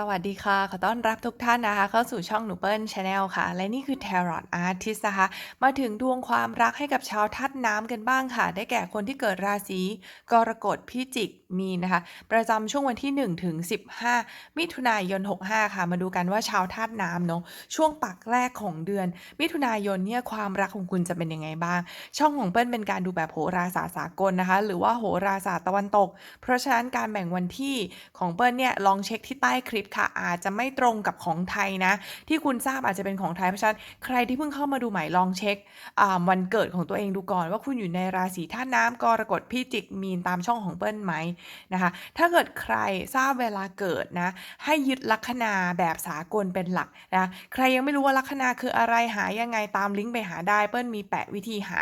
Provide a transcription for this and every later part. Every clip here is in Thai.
สวัสดีค่ะ ขอต้อนรับทุกท่านนะคะ เข้าสู่ช่องหนูเปิ้ลชาแนลค่ะ และนี่คือ Tarot Artist นะคะ มาถึงดวงความรักให้กับชาวธาตุน้ำกันบ้างค่ะ ได้แก่คนที่เกิดราศีกรกฎพิจิกมีนนะคะ ประจำช่วงวันที่ 1 ถึง 15 มิถุนายน 65 ค่ะ มาดูกันว่าชาวธาตุน้ำเนาะช่วงปักแรกของเดือน มิถุนายนเนี่ยความรักของคุณจะเป็นยังไงบ้าง ช่องของเปิ้ลเป็นการดูแบบโหราศาสตร์สากลนะคะ หรือว่าโหราศาสตร์ตะวันตก เพราะฉะนั้นการแบ่งวันที่ของเปิ้ลเนี่ยลองเช็คที่ใต้คลิปค่ะ อาจจะไม่ตรงกับของไทยนะ ที่คุณทราบอาจจะเป็นของไทยเพราะฉะนั้นใครที่เพิ่งเข้ามาดูใหม่ลองเช็ควันเกิดของตัวเองดูก่อนว่าคุณอยู่ในราศีธาตุน้ำกรกฎพิจิกมีนตามช่องของเปิ้ลไหมนะคะ ถ้าเกิดใครทราบเวลาเกิดนะ ให้ยึดลัคนาแบบสากลเป็นหลักนะ ใครยังไม่รู้ว่าลัคนาคืออะไรหายังไงตามลิงก์ไปหาได้เปิ้ลมีแปะวิธีหา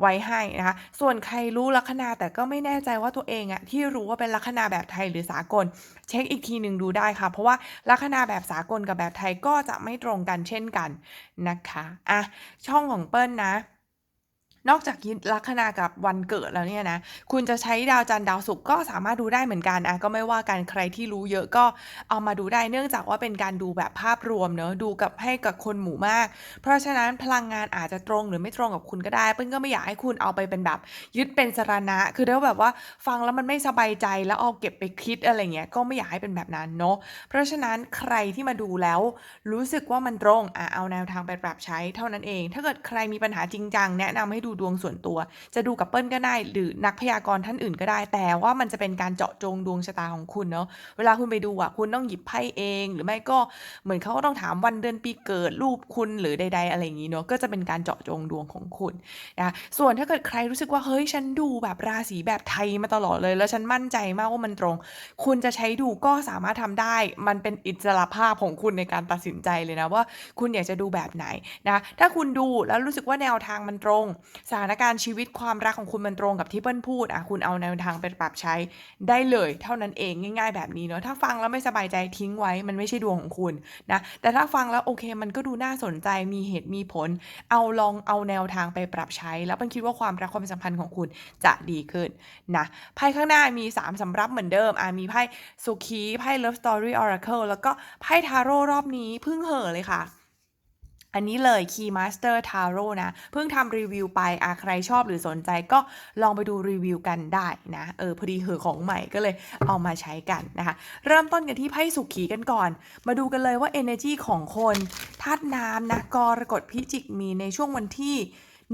ไว้ให้นะคะ ส่วนใครรู้ลัคนาแต่ก็ไม่แน่ใจว่าตัวเองอะที่รู้ว่าเป็นลัคนาแบบไทยหรือสากล เช็คอีกทีหนึ่งดูได้ค่ะ เพราะว่าลัคนาแบบสากลกับแบบไทยก็จะไม่ตรงกันเช่นกันนะคะอะช่องของเปิ้ลนะ นอกจากลัคนากับวันเกิดแล้วเนี่ยนะ คุณจะใช้ดาวจันทร์ดาวศุกร์ก็สามารถดูได้เหมือนกันอะก็ไม่ว่ากันใครที่รู้เยอะก็เอามาดูได้เนื่องจากว่าเป็นการดูแบบภาพรวมเนอะดูกับให้กับคนหมู่มาก เพราะฉะนั้นพลังงานอาจจะตรงหรือไม่ตรงกับคุณก็ได้เปิ้ลก็ไม่อยากให้คุณเอาไปเป็นแบบ ยึดเป็นสรณะ คือถ้าแบบว่าฟังแล้วมันไม่สบายใจแล้วเอาเก็บไปคิดอะไรเงี้ยก็ไม่อยากให้เป็นแบบนั้นเนาะเพราะฉะนั้นใครที่มาดูแล้ว รู้สึกว่ามันตรงอะเอาแนวทางไปปรับใช้เท่านั้นเอง ถ้าเกิดใครมีปัญหาจริงจังแนะนำให้ดูดวงส่วนตัว จะดูกับเปิ้ลก็ได้ หรือนักพยากรณ์ท่านอื่นก็ได้ แต่ว่ามันจะเป็นการเจาะจงดวงชะตาของคุณเนาะเวลาคุณไปดูอะคุณต้องหยิบไพ่เอง หรือไม่ก็เหมือนเขาก็ต้องถามวันเดือนปีเกิดรูปคุณหรือใด ๆ อะไรอย่างนี้เนาะก็จะเป็นการเจาะจงดวงของคุณนะส่วนถ้าเกิดใครรู้สึกว่าเฮ้ยฉันดูแบบราศีแบบไทยมาตลอดเลย แล้วฉันมั่นใจมากว่ามันตรง คุณจะใช้ดูก็สามารถทำได้ มันเป็นอิสระภาพของคุณในการตัดสินใจเลยนะว่าคุณอยากจะดูแบบไหนนะถ้าคุณดูแล้วรู้สึกว่าแนวทางมันตรงสถานการณ์ชีวิตความรักของคุณมันตรงกับที่เปิ้ลพูดอะคุณเอาแนวทางไปปรับใช้ได้เลยเท่านั้นเองง่าย ๆ แบบนี้เนาะถ้าฟังแล้วไม่สบายใจทิ้งไว้มันไม่ใช่ดวงของคุณนะแต่ถ้าฟังแล้วโอเคมันก็ดูน่าสนใจมีเหตุมีผล เอาลองเอาแนวทางไปปรับใช้ แล้วเปิ้ลคิดว่าความรักความสัมพันธ์ของคุณจะดีขึ้นนะไพ่ข้างหน้ามี 3สำรับเหมือนเดิมอะมีไพ่สุขีไพ่ Love Story Oracle แล้วก็ไพ่ทาโร่รอบนี้เพิ่งเห่อเลยค่ะ อันนี้เลย Key Master Tarot นะ เพิ่งทำรีวิวไปอะใครชอบหรือสนใจก็ลองไปดูรีวิวกันได้นะ เออ พอดีเหอของใหม่ก็เลยเอามาใช้กันนะคะ เริ่มต้นกันที่ไพ่สุขีกันก่อน มาดูกันเลยว่า Energy ของคนธาตุน้ำนะกรกฎพิจิกมีในช่วงวันที่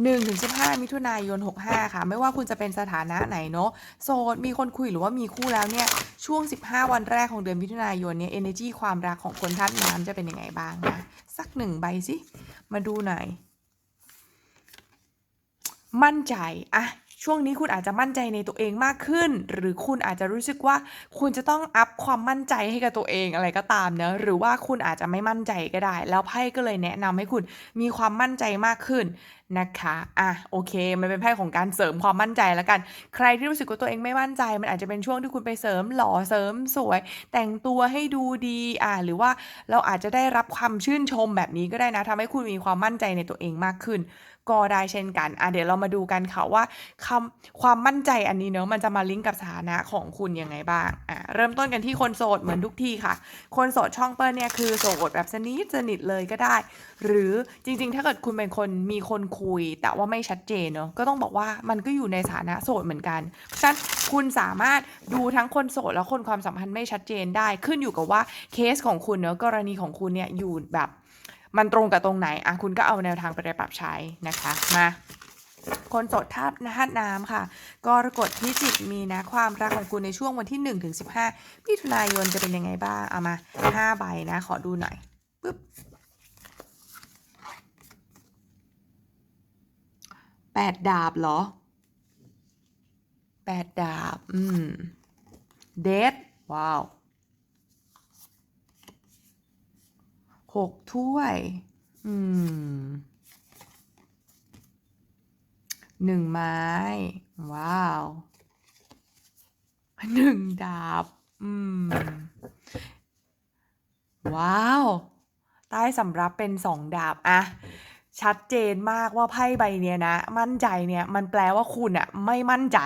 1ถึง15 มิถุนายน 65 ค่ะ ไม่ว่าคุณจะเป็นสถานะไหนเนาะโสดมีคนคุยหรือว่ามีคู่แล้วเนี่ย ช่วง 15 วันแรกของเดือนมิถุนายนเนี่ย energy ความรักของคนธาตุน้ำจะเป็นยังไงบ้างนะสักหนึ่งใบสิ มาดูหน่อย มั่นใจอะ ช่วงนี้คุณอาจจะมั่นใจในตัวเองมากขึ้น หรือคุณอาจจะรู้สึกว่าคุณจะต้องอัพความมั่นใจให้กับตัวเองอะไรก็ตามเนะหรือว่าคุณอาจจะไม่มั่นใจก็ได้ แล้วไพ่ก็เลยแนะนำให้คุณมีความมั่นใจมากขึ้นนะคะอะโอเค มันเป็นไพ่ของการเสริมความมั่นใจแล้วกัน ใครที่รู้สึกว่าตัวเองไม่มั่นใจ มันอาจจะเป็นช่วงที่คุณไปเสริมหล่อเสริมสวย แต่งตัวให้ดูดีอะหรือว่าเราอาจจะได้รับความชื่นชมแบบนี้ก็ได้นะทำให้คุณมีความมั่นใจในตัวเองมากขึ้น ก็ได้เช่นกันอะเดี๋ยวเรามาดูกันค่ะว่าคำความมั่นใจอันนี้เนอะมันจะมาลิงก์กับสถานะของคุณยังไงบ้างอะเริ่มต้นกันที่คนโสดเหมือนทุกที่ค่ะ คนโสดช่องเปิ้ลเนี่ยคือโสดแบบสนิทสนิทเลยก็ได้ หรือจริงๆ ถ้าเกิดคุณเป็นคนมีคนคุย แต่ว่าไม่ชัดเจนเนอะก็ต้องบอกว่ามันก็อยู่ในสถานะโสดเหมือนกันฉะนั้นคุณสามารถดูทั้งคนโสดและคนความสัมพันธ์ไม่ชัดเจนได้ ขึ้นอยู่กับว่าเคสของคุณเนอะกรณีของคุณเนี่ยอยู่แบบ มันตรงกับตรงไหนอะคุณก็เอาแนวทางไปปรับใช้นะคะมาคนโสดธาตุธาตุน้ำค่ะ กรกฎพิจิกมีนะความรักของคุณในช่วงวันที่1ถึง15มิถุนายนจะเป็นยังไงบ้าง เอามา 5 ใบนะ ขอดูหน่อยปึ๊บแปดดาบเหรอแปดดาบ อืม เดทว้าว หกถ้วย อืมหนึ่งไม้ ว้าวหนึ่งดาบ อืม ว้าว ใต้สำรับเป็นสองดาบอะชัดเจนมากว่าไพ่ใบเนี้ยนะ มั่นใจเนี่ย มันแปลว่าคุณอะไม่มั่นใจ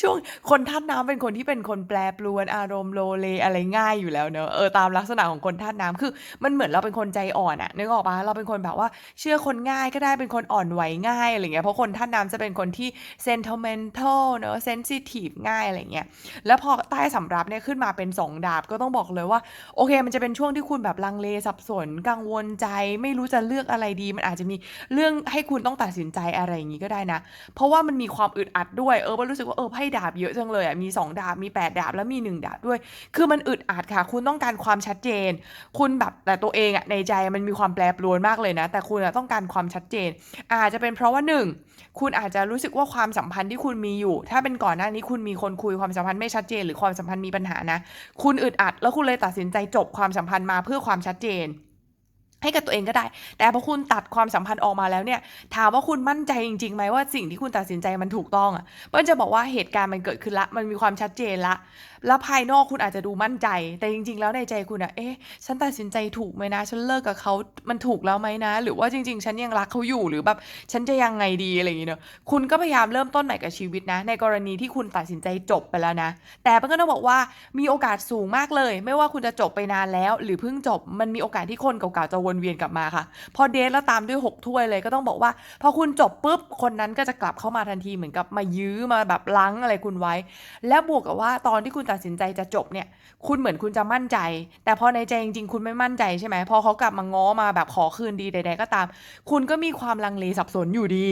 ช่วงคนธาตุน้ำเป็นคนที่เป็นคนแปรปรวนอารมณ์โลเลอะไรง่ายอยู่แล้วเนอะเออตามลักษณะของคนธาตุน้ำคือ มันเหมือนเราเป็นคนใจอ่อนอะนึกออกปะเราเป็นคนแบบว่าเชื่อคนง่ายก็ได้เป็นคนอ่อนไหวง่ายอะไรเงี้ยเพราะคนธาตุน้ำจะเป็นคนที่ sentimental เนอะ sensitive ง่ายอะไรเงี้ยแล้วพอใต้สำรับเนี่ยขึ้นมาเป็นสองดาบก็ต้องบอกเลยว่า โอเค มันจะเป็นช่วงที่คุณแบบลังเลสับสนกังวลใจ ไม่รู้จะเลือกอะไรดี มันอาจจะมีเรื่องให้คุณต้องตัดสินใจอะไรอย่างนี้ก็ได้นะ เพราะว่ามันมีความอึดอัดด้วยเออมันรู้สึกว่าเออไพ่ให้ดาบเยอะจังเลยอะมี 2 ดาบมี 8 ดาบแล้วมี 1 ดาบด้วย คือมันอึดอัดค่ะ คุณต้องการความชัดเจน คุณแบบแต่ตัวเองอะในใจมันมีความแปรปรวนมากเลยนะ แต่คุณอะต้องการความชัดเจน อาจจะเป็นเพราะว่าหนึ่งคุณอาจจะรู้สึกว่าความสัมพันธ์ที่คุณมีอยู่ ถ้าเป็นก่อนหน้านี้คุณมีคนคุยความสัมพันธ์ไม่ชัดเจน หรือความสัมพันธ์มีปัญหานะ คุณอึดอัดแล้วคุณเลยตัดสินใจจบความสัมพันธ์มาเพื่อความชัดเจน ให้กับตัวเองก็ได้ แต่พอคุณตัดความสัมพันธ์ออกมาแล้วเนี่ย ถามว่าคุณมั่นใจจริงๆไหมว่าสิ่งที่คุณตัดสินใจมันถูกต้องอะเปิ้ลจะบอกว่าเหตุการณ์มันเกิดขึ้นละ มันมีความชัดเจนละ แล้วภายนอกคุณอาจจะดูมั่นใจ แต่จริง ๆ แล้วในใจคุณอะ เอ๊ะ ฉันตัดสินใจถูกไหมนะ ฉันเลิกกับเขามันถูกแล้วไหมนะ หรือว่าจริง ๆ ฉันยังรักเขาอยู่ หรือแบบ ฉันจะยังไงดีอะไรอย่างเงี้ยเนอะคุณก็พยายามเริ่มต้นใหม่กับชีวิตนะ ในกรณีที่คุณตัดสินใจจบไปแล้วนะ แต่มันก็ต้องบอกว่ามีโอกาสสูงมากเลย ไม่ว่าคุณจะจบไปนานแล้ว หรือเพิ่งจบ มันมีโอกาสที่คนเก่าๆจะวนเวียนกลับมาค่ะ พอเดทแล้วตามด้วยหกถ้วยเลยก็ต้องบอกว่า พอคุณจบปุ๊บ คนนั้นก็จะกลับเข้ามาทันทีเหมือนกับมายื้อมาแบบล้างอะไรคุณไว้ แล้วบวกกับว่าตอนที่คุณตัดสินใจจะจบเนี่ย คุณเหมือนคุณจะมั่นใจ แต่พอในใจจริงๆคุณไม่มั่นใจใช่ไหมพอเขากลับมาง้อมาแบบขอคืนดีใด ๆ ก็ตาม คุณก็มีความลังเลสับสนอยู่ดี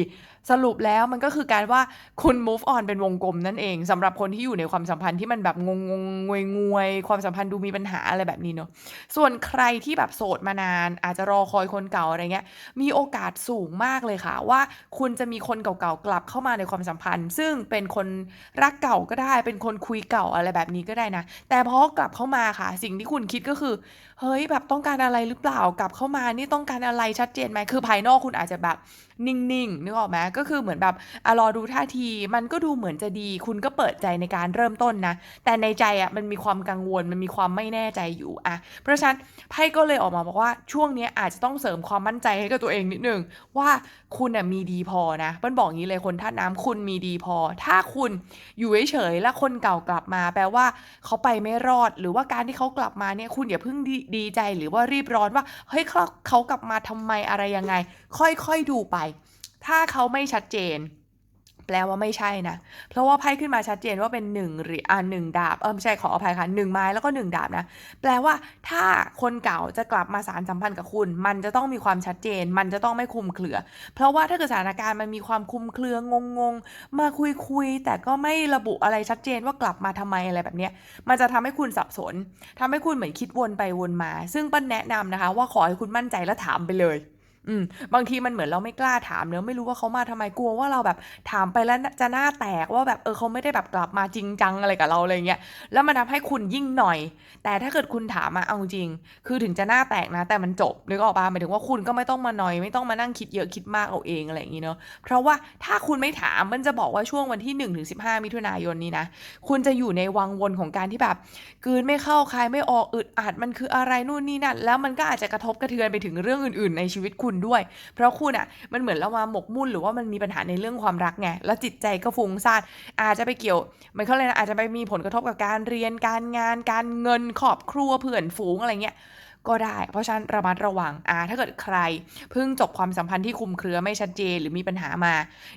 สรุปแล้วมันก็คือการว่าคุณ move on เป็นวงกลมนั่นเองสำหรับคนที่อยู่ในความสัมพันธ์ที่มันแบบงงงงวยงวยความสัมพันธ์ดูมีปัญหาอะไรแบบนี้เนาะส่วนใครที่แบบโสดมานานอาจจะรอคอยคนเก่าอะไรเงี้ย มีโอกาสสูงมากเลยค่ะ ว่าคุณจะมีคนเก่าๆกลับเข้ามาในความสัมพันธ์ ซึ่งเป็นคนรักเก่าก็ได้ เป็นคนคุยเก่าอะไรแบบนี้ก็ได้นะ แต่พอกลับเข้ามาค่ะ สิ่งที่คุณคิดก็คือ เฮ้ยแบบต้องการอะไรหรือเปล่ากลับเข้ามานี่ต้องการอะไรชัดเจนไหมคือภายนอกคุณอาจจะแบบนิ่งๆนึกออกไหมก็คือเหมือนแบบอะรอดูท่าที มันก็ดูเหมือนจะดี คุณก็เปิดใจในการเริ่มต้นนะ แต่ในใจอะมันมีความกังวลมันมีความไม่แน่ใจอยู่อะเพราะฉะนั้นไพ่ก็เลยออกมาบอกว่าช่วงนี้อาจจะต้องเสริมความมั่นใจให้กับตัวเองนิดนึงว่าคุณอะมีดีพอนะเปิ้ลบอกงี้เลยคนท่าตุน้ำคุณมีดีพอ ถ้าคุณอยู่เฉยๆแล้วคนเก่ากลับมา แปลว่าเขาไปไม่รอด หรือว่าการที่เขากลับมาเนี่ยคุณอย่าเพิ่งดีใจหรือว่ารีบร้อนว่าเฮ้ยเขาเขากลับมาทำไมอะไรยังไง ค่อยๆดูไป ถ้าเขาไม่ชัดเจน แปลว่าไม่ใช่นะ เพราะว่าไพ่ขึ้นมาชัดเจนว่าเป็นหนึ่งหรืออ่าหนึ่งดาบ เออไม่ใช่ขออภัยค่ะหนึ่งไม้แล้วก็หนึ่งดาบนะ แปลว่าถ้าคนเก่าจะกลับมาสารสัมพันธ์กับคุณ มันจะต้องมีความชัดเจน มันจะต้องไม่คุมเครือ เพราะว่าถ้าเกิดสถานการณ์มันมีความคุมเครืองงงมาคุยคุยแต่ก็ไม่ระบุอะไรชัดเจนว่ากลับมาทำไมอะไรแบบเนี้ยมันจะทำให้คุณสับสนทำให้คุณเหมือนคิดวนไปวนมา ซึ่งป้นแนะนำนะคะ ว่าขอให้คุณมั่นใจและถามไปเลย อืม บางทีมันเหมือนเราไม่กล้าถามเนอะไม่รู้ว่าเขามาทำไมกลัวว่าเราแบบถามไปแล้วจะหน้าแตกว่าแบบเออเขาไม่ได้แบบกลับมาจริงจังอะไรกับเราอะไรเงี้ยแล้วมันทำให้คุณยิ่งหน่อย แต่ถ้าเกิดคุณถามมาเอาจริง คือถึงจะหน้าแตกนะ แต่มันจบนึกออกปะหมายถึงว่าคุณก็ไม่ต้องมาหน่อย ไม่ต้องมานั่งคิดเยอะคิดมากเอาเองอะไรอย่างงี้เนอะเพราะว่าถ้าคุณไม่ถามมันจะบอกว่าช่วงวันที่1นถึงสิมิถุนายนนี้นะคุณจะอยู่ในวังวนของการที่แบบกืนไม่เข้าคายไม่ออกอึดอัดมันคืออะไรนู่นนี่นั่นแล้วมันก็อาจจะกระทบกระเทือนไปถึงเรื่องอื่น ๆ ในชีวิตคุณด้วย เพราะคุณอะมันเหมือนเรามาหมกมุ่นหรือว่ามันมีปัญหาในเรื่องความรักไงแล้วจิตใจก็ฟุ้งซ่านอาจจะไปเกี่ยวมันเขาเลยนะอาจจะไปมีผลกระทบกับการเรียนการงาน การเงินครอบครัวเพื่อนฝูงอะไรเงี้ย ก็ได้ เพราะฉะนั้นระมัดระวังอ่าถ้าเกิดใครเพิ่งจบความสัมพันธ์ที่คุมเครือไม่ชัดเจนหรือมีปัญหามา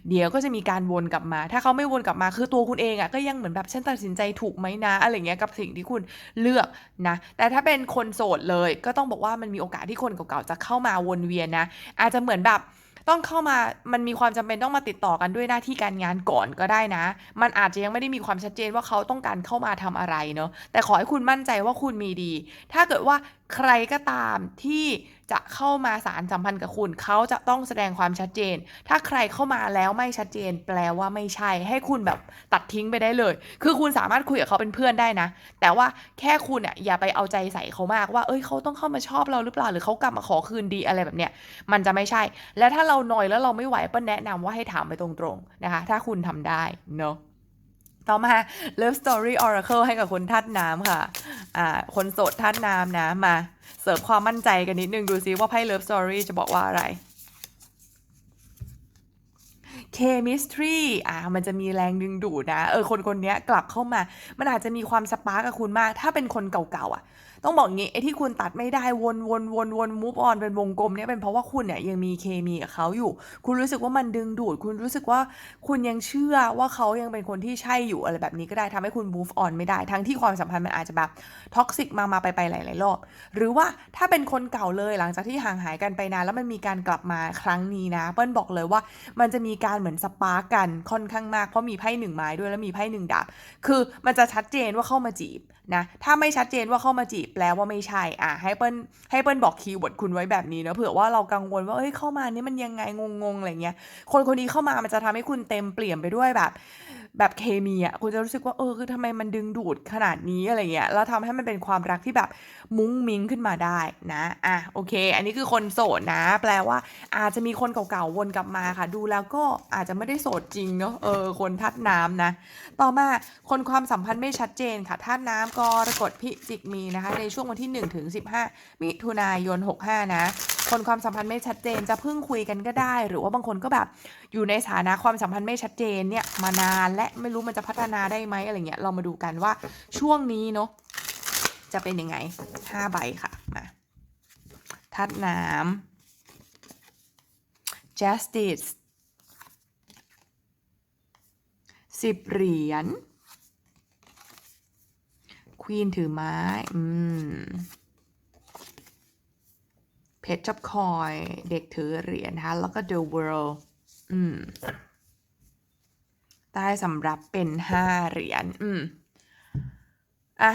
เดี๋ยวก็จะมีการวนกลับมา ถ้าเขาไม่วนกลับมาคือตัวคุณเองอะก็ยังเหมือนแบบฉันตัดสินใจถูกไหมนะอะไรเงี้ยกับสิ่งที่คุณเลือกนะแต่ถ้าเป็นคนโสดเลย ก็ต้องบอกว่ามันมีโอกาสที่คนเก่าๆจะเข้ามาวนเวียนนะ อาจจะเหมือนแบบต้องเข้ามา มันมีความจำเป็นต้องมาติดต่อกันด้วยหน้าที่การงานก่อนก็ได้นะ มันอาจจะยังไม่ได้มีความชัดเจนว่าเขาต้องการเข้ามาทำอะไรเนาะ แต่ขอให้คุณมั่นใจว่าคุณมีดี ถ้าเกิดว่าใครก็ตามที่จะเข้ามาสารสัมพันธ์กับคุณ เขาจะต้องแสดงความชัดเจน ถ้าใครเข้ามาแล้วไม่ชัดเจน แปลว่าไม่ใช่ ให้คุณแบบตัดทิ้งไปได้เลย คือคุณสามารถคุยกับเขาเป็นเพื่อนได้นะ แต่ว่าแค่คุณอะอย่าไปเอาใจใส่เขามากว่า เอ้ยเขาต้องเข้ามาชอบเราหรือเปล่า หรือเขากลับมาขอคืนดีอะไรแบบเนี้ย มันจะไม่ใช่ แล้วถ้าเราหน่อยแล้วเราไม่ไหวป้าแนะนำว่าให้ถามไปตรงๆนะคะ ถ้าคุณทำได้เนาะ ต่อมา Love Story Oracle ให้กับคนทัดน้ำค่ะ อ่า คนโสดทัดน้ำนะ มา เสริมความมั่นใจกันนิดนึง ดูซิว่าไพ่ Love Story จะบอกว่าอะไร chemistry อ่า มันจะมีแรงดึงดูดนะ เออ คนคนนี้กลับเข้ามา มันอาจจะมีความสปาร์กกับคุณมาก ถ้าเป็นคนเก่าๆอะ ต้องบอกงี้ไอ้ที่คุณตัดไม่ได้วนวนวนวนมูฟออนเป็นวงกลมเนี่ยเป็นเพราะว่าคุณเนี่ยยังมีเคมีกับเขาอยู่ คุณรู้สึกว่ามันดึงดูด คุณรู้สึกว่าคุณยังเชื่อว่าเขายังเป็นคนที่ใช่อยู่อะไรแบบนี้ก็ได้ทำให้คุณ move on ไม่ได้ ทั้งที่ความสัมพันธ์มันอาจจะแบบท็อกซิกมามาไปไปหลาย ๆ รอบ หรือว่าถ้าเป็นคนเก่าเลยหลังจากที่ห่างหายกันไปนานแล้วมันมีการกลับมาครั้งนี้นะเปิ้ลบอกเลยว่ามันจะมีการเหมือนสปาร์กกันค่อนข้างมากเพราะมีไพ่หนึ่งไม้ด้วยแล้วมีไพ่หนึ่งดาบคือมันจะชัดเจนว่าเข้ามาจีบนะถ้าไม่ชัดเจนว่าเข้ามาจีบแปลว่าไม่ใช่อะให้เปิ้ลให้เปิ้ลบอกคีย์เวิร์ดคุณไว้แบบนี้นะเผื่อว่าเรากังวลว่าเอ้ยเข้ามานี่มันยังไงงงๆอะไรเงี้ยคนคนนี้เข้ามามันจะทำให้คุณเต็มเปลี่ยนไปด้วยแบบ แบบเคมีอะคุณจะรู้สึกว่า เออ คือทำไมมันดึงดูดขนาดนี้อะไรเงี้ย แล้วทำให้มันเป็นความรักที่แบบมุ้งมิ้งขึ้นมาได้นะ อะ โอเค อันนี้คือคนโสดนะ แปลว่า อาจจะมีคนเก่าๆวนกลับมาค่ะ ดูแล้วก็อาจจะไม่ได้โสดจริงเนาะ เออ คนทัดน้ำนะ ต่อมา คนความสัมพันธ์ไม่ชัดเจนค่ะธาตุน้ำกรกฎพิจิกมีนะคะ ในช่วงวันที่1ถึง15 มิถุนายน 65 นะ คนความสัมพันธ์ไม่ชัดเจนจะเพิ่งคุยกันก็ได้ หรือว่าบางคนก็แบบอยู่ในสถานะความสัมพันธ์ไม่ชัดเจนเนี่ยมานานและไม่รู้มันจะพัฒนาได้ไหมอะไรเงี้ยเรามาดูกันว่าช่วงนี้เนาะจะเป็นยังไง5ใบค่ะมาธาตุน้ำ justice สิบเหรียญควีนถือไม้ อืม เพชรจับคอยเด็กถือเหรียญนะคะแล้วก็ The World อืมใต้สำรับเป็นห้าเหรียญอืมอะ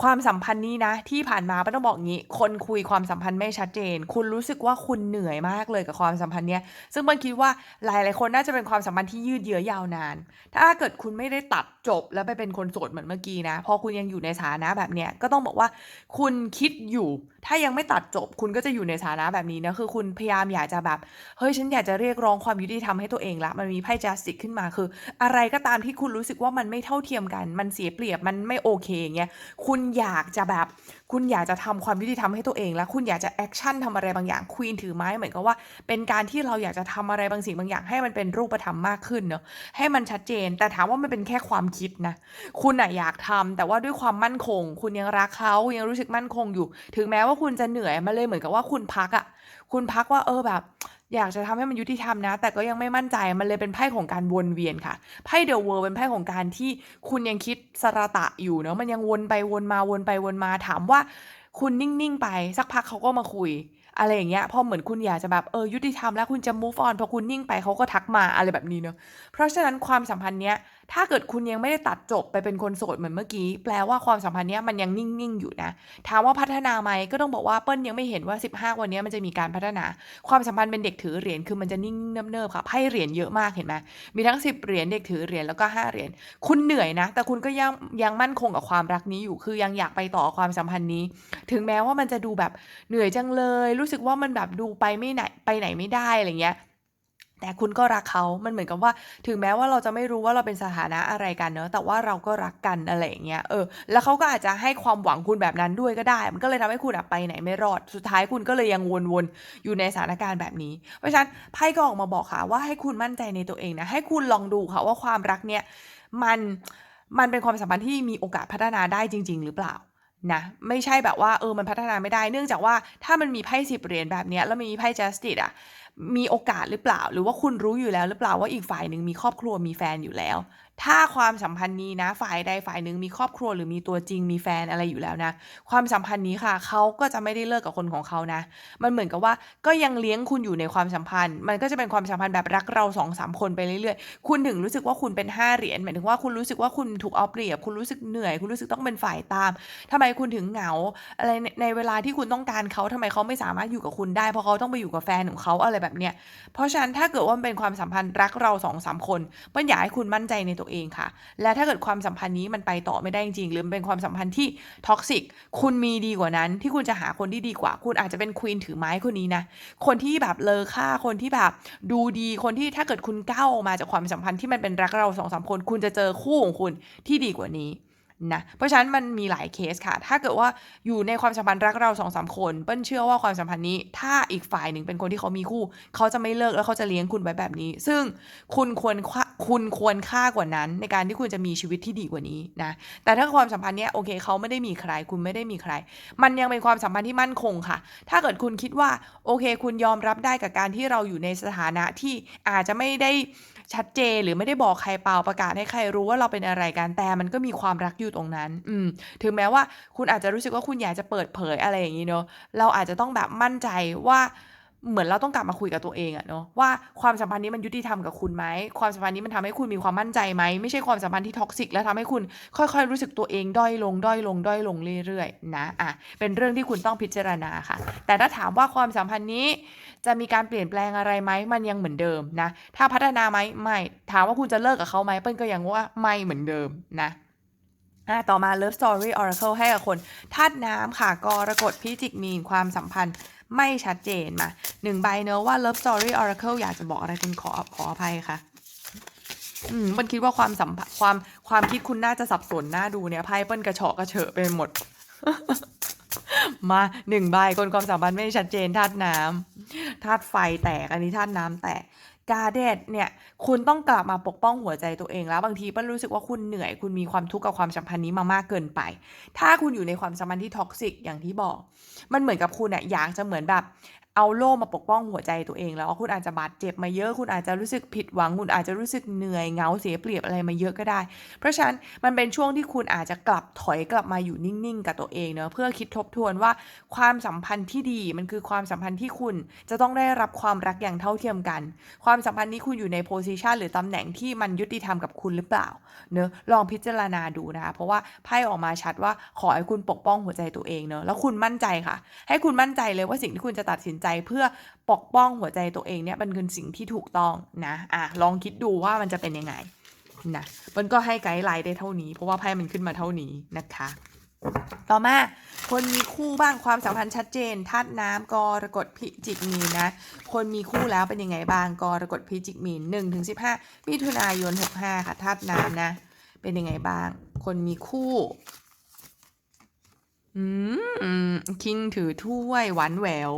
ความสัมพันธ์นี้นะ ที่ผ่านมาไม่ต้องบอกงี้ คนคุยความสัมพันธ์ไม่ชัดเจน คุณรู้สึกว่าคุณเหนื่อยมากเลยกับความสัมพันธ์เนี้ยซึ่งมันคิดว่าหลายๆคนน่าจะเป็นความสัมพันธ์ที่ยืดเยื้อยาวนาน ถ้าเกิดคุณไม่ได้ตัดจบแล้วไปเป็นคนโสดเหมือนเมื่อกี้นะพอคุณยังอยู่ในสถานะแบบเนี้ยก็ต้องบอกว่า คุณคิดอยู่ ถ้ายังไม่ตัดจบ คุณก็จะอยู่ในสถานะแบบนี้นะคือคุณพยายามอยากจะแบบเฮ้ยฉันอยากจะเรียกร้องความยุติธรรมให้ตัวเองละมันมีไพ่จัสติกขึ้นมาคือ อะไรก็ตามที่คุณรู้สึกว่ามันไม่เท่าเทียมกัน มันเสียเปรียบมันไม่โอเคอย่างเงี้ยคุณณอยากจะแบบ คุณอยากจะทำความยุติธรรมให้ตัวเอง แล้วคุณอยากจะแอคชั่นทำอะไรบางอย่างควีนถือไม้เหมือนกับว่า เป็นการที่เราอยากจะทำอะไรบางสิ่งบางอย่าง ให้มันเป็นรูปธรรมมากขึ้นเนอะให้มันชัดเจน แต่ถามว่ามันเป็นแค่ความคิดนะคุณอะอยากทำแต่ว่าด้วยความมั่นคง คุณยังรักเขายังรู้สึกมั่นคงอยู่ ถึงแม้ว่าคุณจะเหนื่อยมันเลยเหมือนกับว่าคุณพักอะคุณพักว่าเออแบบ อยากจะทำให้มันยุติธรรมนะ แต่ก็ยังไม่มั่นใจมันเลยเป็นไพ่ของการวนเวียนค่ะไพ่เดอะเวิร์เป็นไพ่ของการที่คุณยังคิดสระตะอยู่เนาะมันยังวนไปวนมาวนไปวนมาถามว่า คุณนิ่งๆไปสักพักเขาก็มาคุยอะไรอย่างเงี้ยพอเหมือนคุณอยากจะแบบเออยุติธรรมแล้วคุณจะ move on พอคุณนิ่งไปเขาก็ทักมาอะไรแบบนี้เนาะเพราะฉะนั้นความสัมพันธ์เนี้ย ถ้าเกิดคุณยังไม่ได้ตัดจบไปเป็นคนโสดเหมือนเมื่อกี้ แปลว่าความสัมพันธ์เนี้ยมันยังนิ่ง ๆ อยู่นะ ถามว่าพัฒนาไหมก็ต้องบอกว่าเปิ้ลยังไม่เห็นว่า 15 วันนี้มันจะมีการพัฒนา ความสัมพันธ์เป็นเด็กถือเหรียญคือมันจะนิ่งเนิบๆค่ะไพ่เหรียญเยอะมากเห็นไหมมีทั้ง 10 เหรียญเด็กถือเหรียญแล้วก็ 5 เหรียญคุณเหนื่อยนะ แต่คุณก็ยังยังมั่นคงกับความรักนี้อยู่ คือยังอยากไปต่อความสัมพันธ์นี้ ถึงแม้ว่ามันจะดูแบบเหนื่อยจังเลย รู้สึกว่ามันแบบดูไปไม่ไหนไปไหนไม่ได้อะไรเงี้ย แต่คุณก็รักเขา มันเหมือนกับว่า ถึงแม้ว่าเราจะไม่รู้ว่าเราเป็นสถานะอะไรกันเนอะ แต่ว่าเราก็รักกันอะไรอย่างเงี้ย เออ แล้วเขาก็อาจจะให้ความหวังคุณแบบนั้นด้วยก็ได้ มันก็เลยทำให้คุณไปไหนไม่รอด สุดท้ายคุณก็เลยยังวนๆ อยู่ในสถานการณ์แบบนี้ เพราะฉะนั้นไพ่ก็ออกมาบอกค่ะว่าให้คุณมั่นใจในตัวเองนะ ให้คุณลองดูค่ะว่าความรักเนี่ย มัน มันเป็นความสัมพันธ์ที่มีโอกาสพัฒนาได้จริง ๆ หรือเปล่า นะไม่ใช่แบบว่าเออมันพัฒนาไม่ได้ เนื่องจากว่าถ้ามันมีไพ่สิบเหรียญแบบนี้แล้วมีไพ่ justice อะมีโอกาสหรือเปล่า หรือว่าคุณรู้อยู่แล้วหรือเปล่าว่าอีกฝ่ายหนึ่งมีครอบครัวมีแฟนอยู่แล้ว ถ้าความสัมพันธ์นี้นะ ฝ่ายใดฝ่ายหนึ่งมีครอบครัวหรือมีตัวจริงมีแฟนอะไรอยู่แล้วนะ ความสัมพันธ์นี้ค่ะ เขาก็จะไม่ได้เลิกกับคนของเขานะ มันเหมือนกับว่าก็ยังเลี้ยงคุณอยู่ในความสัมพันธ์ มันก็จะเป็นความสัมพันธ์แบบรักเราสองสามคนไปเรื่อยๆ คุณถึงรู้สึกว่าคุณเป็นห้าเหรียญหมายถึงว่าคุณรู้สึกว่าคุณถูกเอาเปรียบ คุณรู้สึกเหนื่อย คุณรู้สึกต้องเป็นฝ่ายตามทำไมคุณถึงเหงาอะไรในในเวลาที่คุณต้องการเขาทำไมเขาไม่สามารถอยู่กับคุณได้เพราะเขาต้องไปอยู่กับแฟนของเขาอะไรแบบเนี้ยเพราะฉะนั้นถ้าเกิดว่ามันเป็นความสัมพันธ์รักเราสองสามคนเปิ้ลอยากให้คุณมั่นใจในตัวเองค่ะ และถ้าเกิดความสัมพันธ์นี้มันไปต่อไม่ได้จริงๆหรือเป็นความสัมพันธ์ที่ท็อกซิกคุณมีดีกว่านั้น ที่คุณจะหาคนที่ดีกว่า คุณอาจจะเป็นควีนถือไม้คนนี้นะคนที่แบบเลอค่าคนที่แบบดูดีคนที่ถ้าเกิดคุณก้าวออกมาจากความสัมพันธ์ที่มันเป็นรักเราสองสามคน คุณจะเจอคู่ของคุณที่ดีกว่านี้ นะเพราะฉะนั้นมันมีหลายเคสค่ะ ถ้าเกิดว่าอยู่ในความสัมพันธ์รักเราสองสามคน เปิ้ลเชื่อว่าความสัมพันธ์นี้ ถ้าอีกฝ่ายหนึ่งเป็นคนที่เขามีคู่ เขาจะไม่เลิกแล้วเขาจะเลี้ยงคุณไว้แบบนี้ ซึ่งคุณควรค่าคุณควรค่ากว่านั้น ในการที่คุณจะมีชีวิตที่ดีกว่านี้นะแต่ถ้าความสัมพันธ์เนี้ยโอเคเขาไม่ได้มีใคร คุณไม่ได้มีใคร มันยังเป็นความสัมพันธ์ที่มั่นคงค่ะ ถ้าเกิดคุณคิดว่าโอเค คุณยอมรับได้กับการที่เราอยู่ในสถานะที่อาจจะไม่ได้ ชัดเจนหรือไม่ได้บอกใครเปล่าประกาศให้ใครรู้ว่าเราเป็นอะไรกันแต่มันก็มีความรักอยู่ตรงนั้น อืม ถึงแม้ว่าคุณอาจจะรู้สึกว่าคุณอยากจะเปิดเผยอะไรอย่างนี้เนาะเราอาจจะต้องแบบมั่นใจว่า เหมือนเราต้องกลับมาคุยกับตัวเองอะเนาะว่าความสัมพันธ์นี้มันยุติธรรมกับคุณไหมความสัมพันธ์นี้มันทำให้คุณมีความมั่นใจไหมไม่ใช่ความสัมพันธ์ที่ท็อกซิกแล้วทำให้คุณค่อยๆ รู้สึกตัวเองด้อยลงด้อยลงด้อยลงเรื่อยๆนะอะเป็นเรื่องที่คุณต้องพิจารณาค่ะ แต่ถ้าถามว่าความสัมพันธ์นี้จะมีการเปลี่ยนแปลงอะไรไหมมันยังเหมือนเดิมนะ ถ้าพัฒนาไหมไม่ถามว่าคุณจะเลิกกับเขาไหมเปิ้ลก็ยังว่าไม่เหมือนเดิมนะอะต่อมา Love Story Oracle ให้กับคนธาตุน้ำค่ะกรกฎพิจิกมีนความสัมพันธ์ ไม่ชัดเจนมาหนึ่งใบเนอะว่า Love Story Oracle อยากจะบอกอะไรคุณขอขออภัยค่ะ อืมมันคิดว่าความสัมพความความคิดคุณน่าจะสับสนน่าดูเนี่ยไพ่เปิ้ลกระเฉาะกระเฉอะไปหมด มาหนึ่งใบคนความสัมพันธ์ไม่ชัดเจนธาตุน้ำธาตุไฟแตกอันนี้ธาตุน้ำแตก กาเดดเนี่ยคุณต้องกลับมาปกป้องหัวใจตัวเองแล้วบางทีเปิ้ลรู้สึกว่าคุณเหนื่อย คุณมีความทุกข์กับความสัมพันธ์นี้มามากเกินไป ถ้าคุณอยู่ในความสัมพันธ์ที่ท็อกซิกอย่างที่บอก มันเหมือนกับคุณอะอยากจะเหมือนแบบ เอาโล่มาปกป้องหัวใจตัวเอง แล้วคุณอาจจะบาดเจ็บมาเยอะ คุณอาจจะรู้สึกผิดหวัง คุณอาจจะรู้สึกเหนื่อยเงาเสียเปรียบอะไรมาเยอะก็ได้ เพราะฉะนั้นมันเป็นช่วงที่คุณอาจจะกลับถอยกลับมาอยู่นิ่งๆ กับตัวเองเนอะเพื่อคิดทบทวนว่าความสัมพันธ์ที่ดีมันคือความสัมพันธ์ที่คุณจะต้องได้รับความรักอย่างเท่าเทียมกัน ความสัมพันธ์นี้คุณอยู่ในโพสิชันหรือตำแหน่งที่มันยุติธรรมกับคุณหรือเปล่าเนอะลองพิจารณาดูนะคะเพราะว่าไพ่ออกมาชัดว่าขอให้คุณปกป้องหัวใจตัวเองเนอะแล้วคุณมั่นใจค่ะ ให้คุณมั่นใจเลยว่าสิ่งที่คุณจะตัดสินใจเพื่อปกป้องหัวใจตัวเองเนี่ยมันคือสิ่งที่ถูกต้องนะอะลองคิดดูว่ามันจะเป็นยังไงนะมันก็ให้ไกด์ไลน์ได้เท่านี้ เพราะว่าไพ่มันขึ้นมาเท่านี้นะคะ ต่อมาคนมีคู่บ้างความสัมพันธ์ชัดเจนธาตุน้ำกรกฎพิจิกมีนนะ คนมีคู่แล้วเป็นยังไงบ้างกรกฎพิจิกมีนหนึ่งถึงสิบห้ามิถุนายนหกห้าค่ะธาตุน้ำนะ เป็นยังไงบ้าง คนมีคู่ อืม คิงถือถ้วยหวานแหวว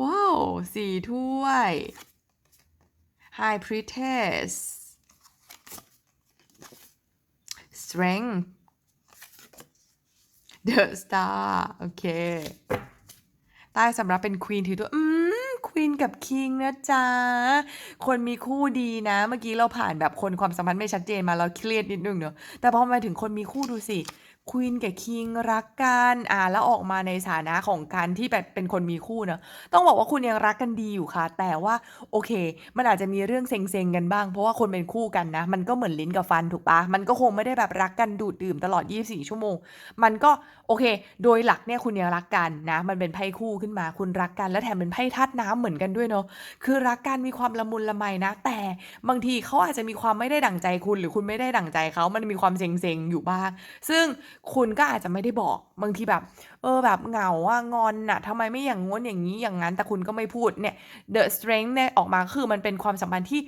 ว้าวสี่ถ้วย High Priestess Strength The Star โอเค ใต้สำหรับเป็นควีนถือตัวอืมควีนกับคิงนะจ๊ะ คนมีคู่ดีนะ เมื่อกี้เราผ่านแบบคนความสัมพันธ์ไม่ชัดเจนมาเราเครียดนิดนึงเนอะแต่พอมาถึงคนมีคู่ดูสิ ควีนกับคิงรักกัน อ่า แล้วออกมาในฐานะของการที่แบบเป็นคนมีคู่เนอะ ต้องบอกว่าคุณยังรักกันดีอยู่ค่ะ แต่ว่าโอเค มันอาจจะมีเรื่องเซ็งๆ กันบ้าง เพราะว่าคนเป็นคู่กันนะ มันก็เหมือนลิ้นกับฟันถูกปะมันก็คงไม่ได้แบบรักกันดูดดื่มตลอด 24 ชั่วโมง มันก็ โอเค โดยหลักเนี่ยคุณยังรักกันนะ มันเป็นไพ่คู่ขึ้นมา คุณรักกัน แล้วแถมเป็นไพ่ธาตุน้ำเหมือนกันด้วยเนาะ คือรักกันมีความละมุนละไมนะ แต่บางทีเขาอาจจะมีความไม่ได้ดั่งใจคุณ หรือคุณไม่ได้ดั่งใจเขา มันมีความเซ็งๆอยู่บ้าง ซึ่งคุณก็อาจจะไม่ได้บอก บางทีแบบ เออแบบเหงาอะงอนอะทำไมไม่อย่างง้นอย่างนี้อย่างนั้น แต่คุณก็ไม่พูดเนี่ย the strength เนี่ยออกมาคือมันเป็นความสัมพันธ์ที่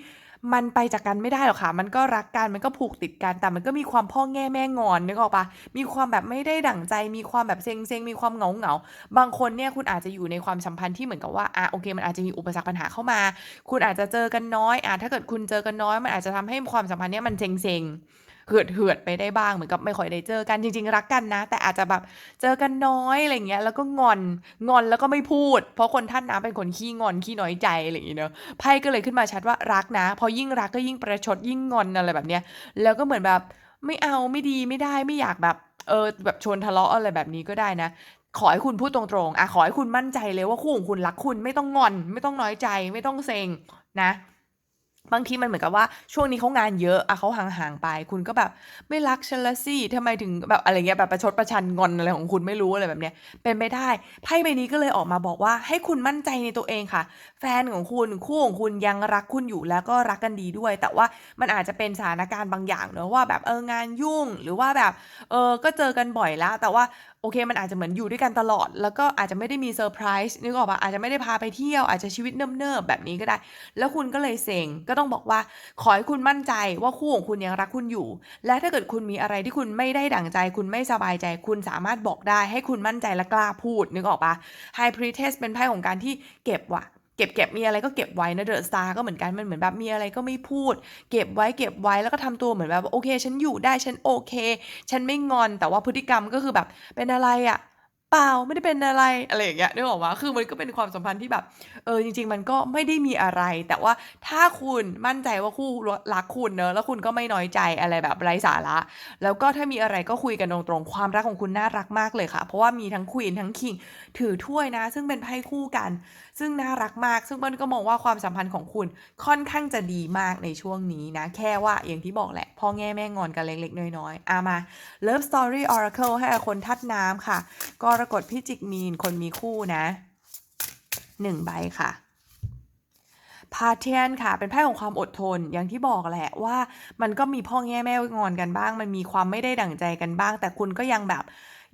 มันไปจากกันไม่ได้หรอกค่ะ มันก็รักกัน มันก็ผูกติดกัน แต่มันก็มีความพ่อแง่แม่งอนนึกออกปะมีความแบบไม่ได้ดั่งใจ มีความแบบเซ็งเซ็งมีความเหงาเหงา บางคนเนี่ยคุณอาจจะอยู่ในความสัมพันธ์ที่เหมือนกับว่า อะโอเค มันอาจจะมีอุปสรรคปัญหาเข้ามา คุณอาจจะเจอกันน้อย อะถ้าเกิดคุณเจอกันน้อย มันอาจจะทำให้ความสัมพันธ์เนี้ยมันเซ็งเซ็ง เหือดเหือดไปได้บ้างเหมือนกับไม่ค่อยได้เจอกันจริง ๆ รักกันนะ แต่อาจจะแบบเจอกันน้อยอะไรเงี้ยแล้วก็งอนงอนแล้วก็ไม่พูด เพราะคนท่านน้ำเป็นคนขี้งอนขี้น้อยใจอะไรอย่างเงี้ยเนอะไพ่ก็เลยขึ้นมาชัดว่ารักนะ พอยิ่งรักก็ยิ่งประชดยิ่งงอนอะไรแบบเนี้ยแล้วก็เหมือนแบบไม่เอาไม่ดีไม่ได้ไม่อยากแบบเออแบบชวนทะเลาะอะไรแบบนี้ก็ได้นะขอให้คุณพูดตรงๆอะขอให้คุณมั่นใจเลยว่าคู่ของคุณรักคุณไม่ต้องงอน ไม่ต้องน้อยใจ ไม่ต้องเซ็งนะ บางทีมันเหมือนกับว่าช่วงนี้เขางานเยอะอะเขาห่างๆไป คุณก็แบบไม่รักฉันละสิทำไมถึงแบบอะไรเงี้ยแบบประชดประชันงอนอะไรของคุณไม่รู้อะไรแบบเนี้ยเป็นไปได้ไพ่ใบนี้ก็เลยออกมาบอกว่าให้คุณมั่นใจในตัวเองค่ะ แฟนของคุณคู่ของคุณยังรักคุณอยู่แล้วก็รักกันดีด้วย แต่ว่ามันอาจจะเป็นสถานการณ์บางอย่างเนอะว่าแบบเอองานยุ่งหรือว่าแบบเออก็เจอกันบ่อยแล้วแต่ว่าโอเคมันอาจจะเหมือนอยู่ด้วยกันตลอด แล้วก็อาจจะไม่ได้มีเซอร์ไพรส์นึกออกปะอาจจะไม่ได้พาไปเที่ยวอาจจะชีวิตเนิบๆแบบนี้ก็ได้ แล้วคุณก็เลยเซ็งก็ต้องบอกว่าขอให้คุณมั่นใจว่าคู่ของคุณยังรักคุณอยู่ และถ้าเกิดคุณมีอะไรที่คุณไม่ได้ดั่งใจ คุณไม่สบายใจ คุณสามารถบอกได้ ให้คุณมั่นใจและกล้าพูดนึกออกปะไฮพรีเทสเป็นไพ่ของการที่เก็บว่ะ เก็บเก็บมีอะไรก็เก็บไว้นะเดอะสตาร์ก็เหมือนกันมันเหมือนแบบมีอะไรก็ไม่พูด เก็บไว้เก็บไว้แล้วก็ทำตัวเหมือนแบบโอเค ฉันอยู่ได้ฉันโอเค ฉันไม่งอนแต่ว่าพฤติกรรมก็คือแบบเป็นอะไรอะ เปล่า ไม่ได้เป็นอะไร อะไรอย่างเงี้ย นึกออกมาคือมันก็เป็นความสัมพันธ์ที่แบบ เออ จริง ๆ มันก็ไม่ได้มีอะไร แต่ว่าถ้าคุณมั่นใจว่าคู่รักคุณเนอะ แล้วคุณก็ไม่น้อยใจอะไรแบบไร้สาระ แล้วก็ถ้ามีอะไรก็คุยกันตรงๆ ความรักของคุณน่ารักมากเลยค่ะ เพราะว่ามีทั้งควีนทั้งคิง ถือถ้วยนะ ซึ่งเป็นไพ่คู่กัน ซึ่งน่ารักมาก ซึ่งเปิ้ลก็มองว่าความสัมพันธ์ของคุณค่อนข้างจะดีมากในช่วงนี้นะ แค่ว่าอย่างที่บอกแหละพ่อแง่แม่งอนกันเล็กๆน้อยๆอามา Love Story Oracle ให้คนทัดน้ำค่ะ กรกฎพิจิกมีนคนมีคู่นะหนึ่งใบค่ะพาเทียนค่ะ เป็นไพ่ของความอดทนอย่างที่บอกแหละว่า มันก็มีพ่อแง่แม่งอนกันบ้าง มันมีความไม่ได้ดั่งใจกันบ้าง แต่คุณก็ยังแบบ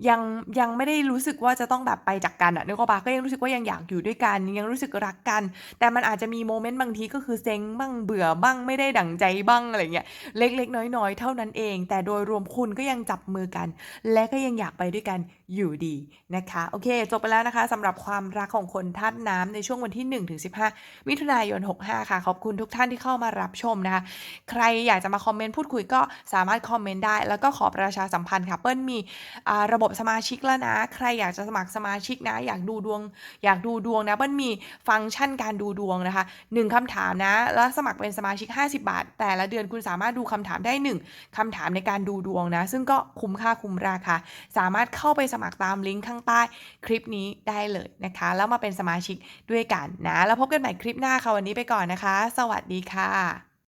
ยัง ยังไม่ได้รู้สึกว่าจะต้องแบบไปจากกันอะนึกออกปะก็ยังรู้สึกว่ายังอยากอยู่ด้วยกัน ยังรู้สึกรักกัน แต่มันอาจจะมีโมเมนต์บางทีก็คือเซ็งบ้างเบื่อบ้างไม่ได้ดั่งใจบ้างอะไรเงี้ยเล็กๆ น้อยๆ เท่านั้นเอง แต่โดยรวมคุณก็ยังจับมือกัน และก็ยังอยากไปด้วยกันอยู่ดีนะคะโอเค จบไปแล้วนะคะสำหรับความรักของคนธาตุน้ำในช่วงวันที่1ถึง15 มิถุนายน 65 ค่ะ ขอบคุณทุกท่านที่เข้ามารับชมนะคะ ใครอยากจะมาคอมเมนต์พูดคุยก็สามารถคอมเมนต์ได้ แล้วก็ขอประชาสัมพันธ์ค่ะเปิ้ลมีระบบสมาชิกแล้วนะ ใครอยากจะสมัครสมาชิกนะ อยากดูดวง อยากดูดวงนะเปิ้ลมีฟังก์ชันการดูดวงนะคะ1คำถามนะ แล้วสมัครเป็นสมาชิก 50 บาท แต่ละเดือนคุณสามารถดูคำถามได้ 1คำถามในการดูดวงนะ ซึ่งก็คุ้มค่าคุ้มราคา สามารถเข้าไปสมัครตามลิงก์ข้างใต้คลิปนี้ได้เลยนะคะ แล้วมาเป็นสมาชิกด้วยกันนะ แล้วพบกันใหม่คลิปหน้าค่ะวันนี้ไปก่อนนะคะ สวัสดีค่ะ